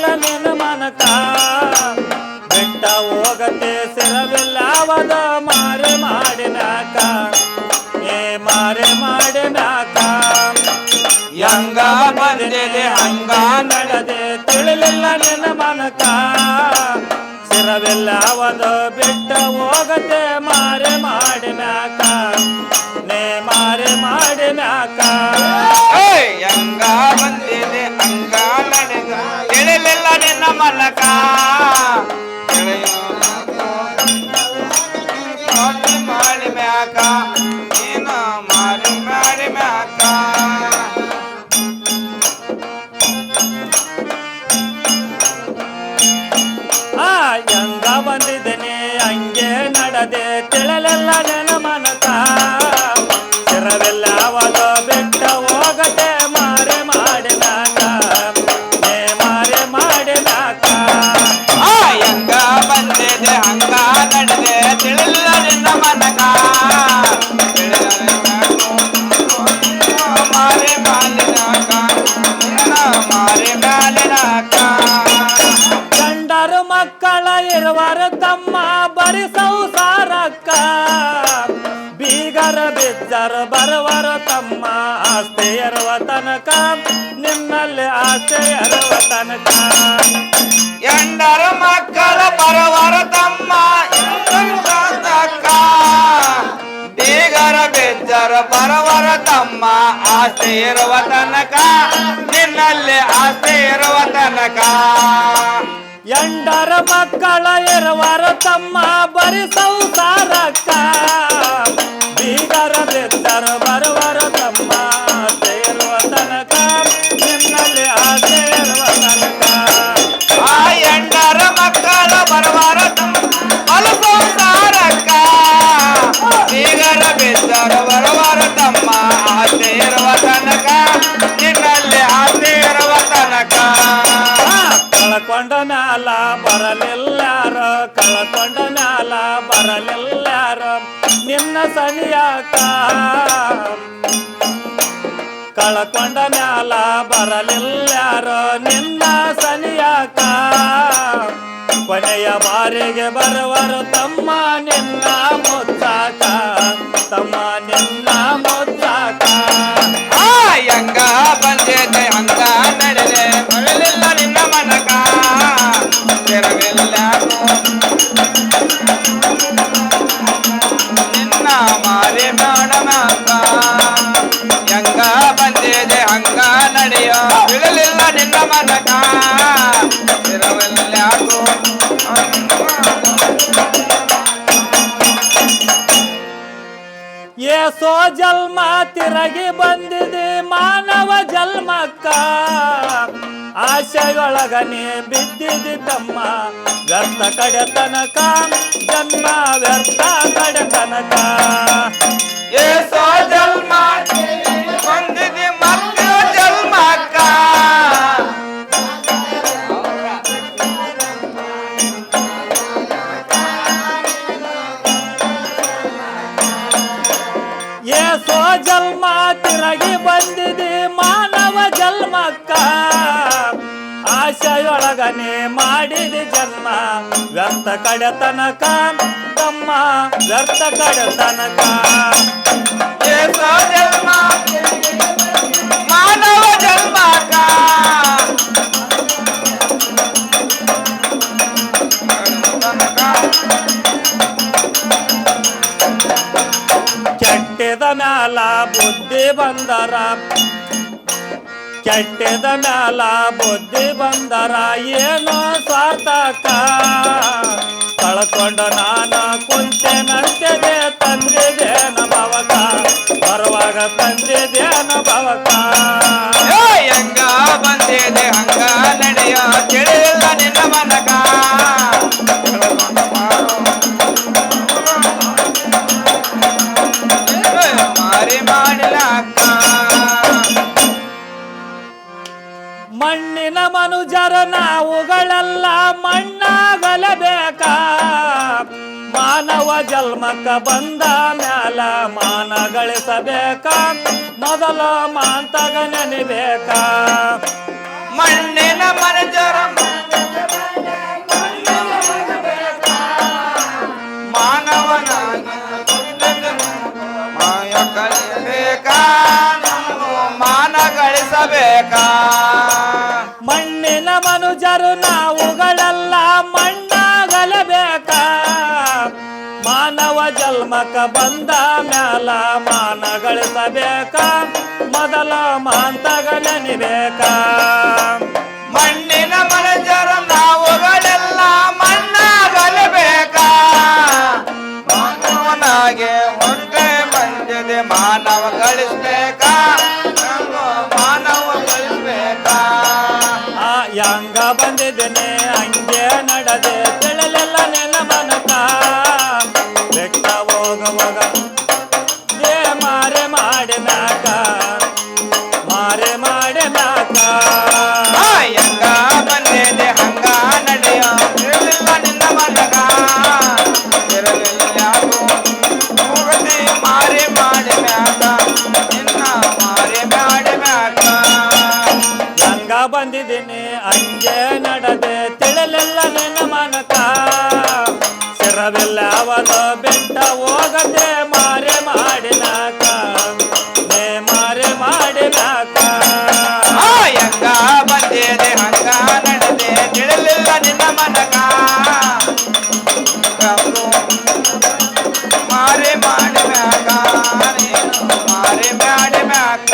ತಿಳಿಲಿಲ್ಲ ನಿನ್ನ ಮನಕ. ಬೆಟ್ಟ ಹೋಗತೆ ಸಿರವಿಲ್ಲವದ ಮಾರೆ ಮಾಡಿನಾಕ. ಏ ಮಾರೆ ಮಾಡಿನಾಕ. ಹೆಂಗ ಬಂದಿದೆ, ಹಂಗ ನಡೆದೆ, ತಿಳಿಲಿಲ್ಲ ನಿನ್ನ ಮನಕ. ಸಿರವಿಲ್ಲವದು ಬಿಟ್ಟ ಹೋಗತೆ ಮಾರೆ ಮಾಡಿನಾಕ. ನೇ ಮಾರೆ ಮಾಡಿನಾಕ. ಮಾಡಿ ನೀನು ಮಾಡಿ ಆ ಬಂದಿದ್ದೇನೆ ಹಂಗೆ ನಡದೆ ತಿಳಲೆಲ್ಲ ನೆನ ಬಂದಿದೆ ಹಂಗ ನಡೆದೆ ತಿಳಿಲ್ಲ ನಿನ್ನ ಮನಕ. ಮಾರಿ ನಿನ್ನ ಮಾರಿ ಗಂಡರು ಮಕ್ಕಳ ಇರುವರು ತಮ್ಮ ಬರಿ ಸಂಸಾರಕ್ಕ. ಬೀಗರ ಬಿದ್ದರ ಬರುವರು ತಮ್ಮ ಆಸ್ತಿ ಇರುವ ತನಕ ನಿನ್ನಲ್ಲಿ ಆಸ್ತಿ ಇರುವ ತನಕ. ಎಂಡರ ಮಕ್ಕಳ ಬರವರ ತಮ್ಮ ಬೇಗರ ಬೆಜ್ಜರ ಬರವರ ತಮ್ಮ ಆಸೆ ಇರುವ ತನಕ ನಿನ್ನಲ್ಲಿ ಆಸೆ ಇರುವ ತನಕ. ಎಂಡರ ಮಕ್ಕಳ ಇರುವರ ತಮ್ಮ ಬರಿ ಸಂಸಾರಕ್ಕ. ಬೀಗರ ಬೆಜ್ಜರ ಬರುವರ ಬೆಜ್ಜರ ಬರವರ ತಮ್ಮ ಆಸೆ ಇರುವ ತನಕ, ನಿನ್ನಲ್ಲಿ ಆಸೆ ಇರುವ ತನಕ ಕಳ್ಕೊಂಡ ಮ್ಯಾಲ ಬರಲಿಲ್ಲಾರ, ಕಳ್ಕೊಂಡ ಬರಲಿಲ್ಲಾರ, ನಿನ್ನ ಸನಿಯಾಕ. ಕಳ್ಕೊಂಡ ಮ್ಯಾಲ ಬರಲಿಲ್ಲಾರ, ನಿನ್ನ ಸನಿಯಾಕ. ಕೊನೆಯ ಬಾರಿಗೆ ಬರುವರು ತಮ್ಮ ನಿನ್ನ ಮುತ್ತಾಕ ತಮ್ಮ ನಿನ್ನ ಮುತ್ತಾಕ ಆ ಹೆಂಗ ಬಂದಿದೆ ಹಂಗ ಜನ್ಮ ತಿರಗಿ ಬಂದಿದೆ ಮಾನವ ಜನ್ಮಕ್ಕ ಆಶೆಯೊಳಗನೆ ಬಿದ್ದಿದೆ ತಮ್ಮ. ವ್ಯರ್ಥ ಕಡೆ ತನಕ ಜನ್ಮ ವ್ಯರ್ಥ ಕಡೆ ತನಕ ಏಸೋ ಜನ್ಮ ಏಸೋ ಜನ್ಮ ತಿರಗಿ ಬಂದಿದೆ ಮಾನವ ಜನ್ಮಕ್ಕ. ಆಶೆಯೊಳಗನೆ ಮಾಡಿದೆ ಜನ್ಮ. ವ್ಯರ್ಥ ಕಡೆತನಕ ತಮ್ಮ ವ್ಯರ್ಥ ಕಡೆತನಕ. ಏಸೋ ಜನ್ಮ ಮಾನವ ಜನ್ಮಕ್ಕ. ಮ್ಯಾಲ ಬುದ್ಧಿ ಬಂದರ. ಕೆಟ್ಟದ ಮ್ಯಾಲ ಬುದ್ಧಿ ಬಂದರ. ಏನೋ ಸ್ವಾರ್ಥಕ. ಕಳ್ಕೊಂಡು ನಾನು ಕುಂತೆನಂತೆದೆ ತಂದಿದೆ ನಮ್ಮ ಬರುವಾಗ ತಂದಿದೆ ನಮವಕ ಮನುಜರ ನಾವುಗಳೆಲ್ಲ, ಮಣ್ಣಾಗಲಬೇಕ. ಮಾನವ ಜನ್ಮಕ್ಕ ಬಂದ ಮ್ಯಾಲ ಮಾನ ಗಳಿಸಬೇಕ. ಮೊದಲ ಮಾಂತಗ ನೆನೆಬೇಕ. ಮಣ್ಣಿನ ಮನುಜರ ಮಾನವ ಗಳಿಸಬೇಕಾ. ಮನುಜರು ನಾವುಗಳೆಲ್ಲ ಮಣ್ಣಾಗಲಬೇಕ? ಮಾನವ ಜನ್ಮಕ ಬಂದ ಮ್ಯಾಲ ಮಾನ ಗಳಿಸಬೇಕ? ಮೊದಲ ಮಾಂತಗಲೆನಿಬೇಕ ಮಣ್ಣ ಬಂದಿದ್ದೇನೆ, ಹಂಗೆ ನಡದೆ. ತೆಳಲೆಲ್ಲ ನೆಲ ಮನಕ. ಬೆಟ್ಟ ಹೋಗುವಾಗ ಏ ಮಾರೆ ಮಾಡಿ ನಾಕ ಮಾರೆ ಮಾಡಿ ಮ್ಯಾಕ ಹಂಗ ಅಂಜೆ ನಡದೆ. ತಿಳಿಲಿಲ್ಲ ನಿನ್ನ ಮನಕ? ಸಿರವಿಲ್ಲ ಅವನ ಬೆಟ್ಟ ಹೋಗದೆ ಮಾರೆ ಮಾಡಿ ಮ್ಯಾಕ ನೇ ಮಾರೆ ಮಾಡಿ ಮ್ಯಾಕ ಆ ಹೆಂಗ ಬಂದಿದೆ ಹಂಗ ನಡೆದೆ. ತಿಳಿಲಿಲ್ಲ ನಿನ್ನ ಮನಕ? ಮಾರೆ ಮಾರಿ ಮಾಡಿ ಮ್ಯಾಕ ಮಾರೆ ಮಾರಿ ಮಾಡಿ ಮ್ಯಾಕ